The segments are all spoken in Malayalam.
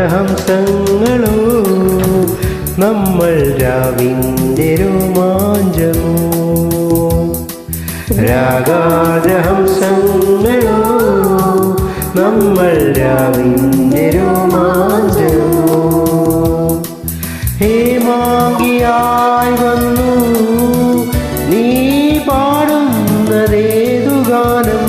രാഗാദ്രഹംസങ്ങളോ നമ്മൾ രാവിന്റെ രോമാഞ്ചമോ? രാഗാദ്രഹംസങ്ങളോ നമ്മൾ രാവിന്റെ ഹേമാങ്കിയായി വന്നു. നീ പാടുന്നതേതു ഗാനം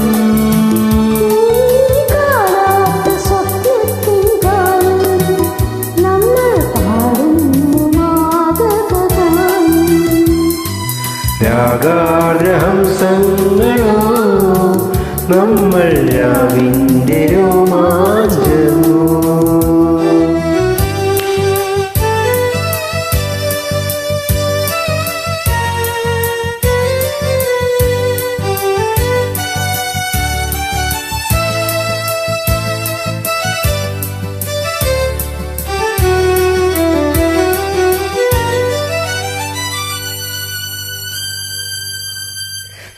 രാഗാഗ്രഹം സങ്ങളോ നമ്മൾ രാവിന്റെ നമ്മൾ രാവിന്റെ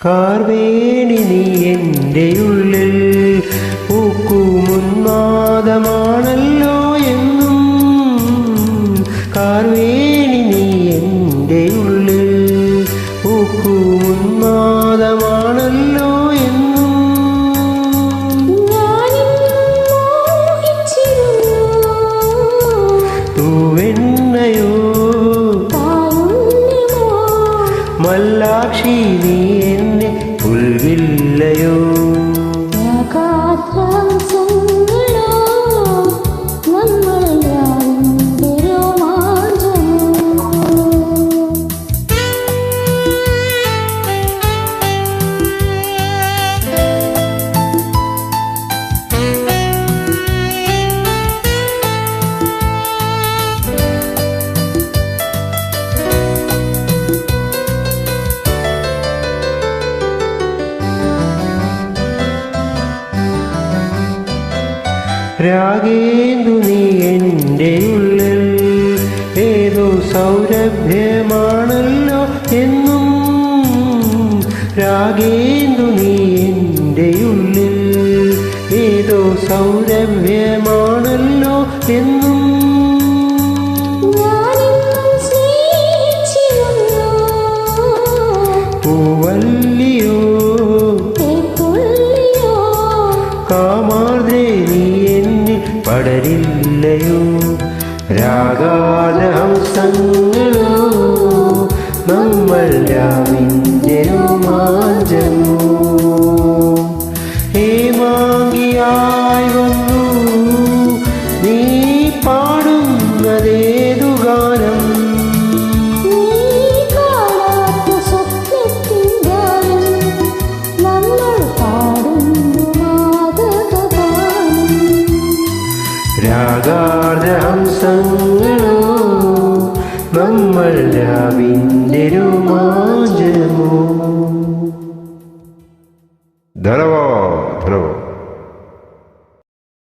കാർവേണി നീ എന്റെ ഉള്ളിൽ പൂക്കുമുന്മാദമാണല്ലോ എന്നും. കാർവേണി നീ എന്റെ ഉള്ളിൽ പൂക്കുമുന്മാദമാണല്ലോ മല്ലാക്ഷി നീ എന്നെ ഉൾവില്ലയോ? രാഗേന്ദു നീ എന്റെ ഉള്ളിൽ ഏതോ സൗരഭ്യമാണല്ലോ എന്നും. രാഗേന്ദു നീ എന്റെ ഉള്ളിൽ ഏതോ സൗരഭ്യമാണല്ലോ എന്നും. രാഗാരഹംസങ്ങളോ നമ്മൾ രാഗാർദ്രഹംസങ്ങളോ നമ്മൾ രാവിന്റെ രോമാഞ്ചമോ ധനവാ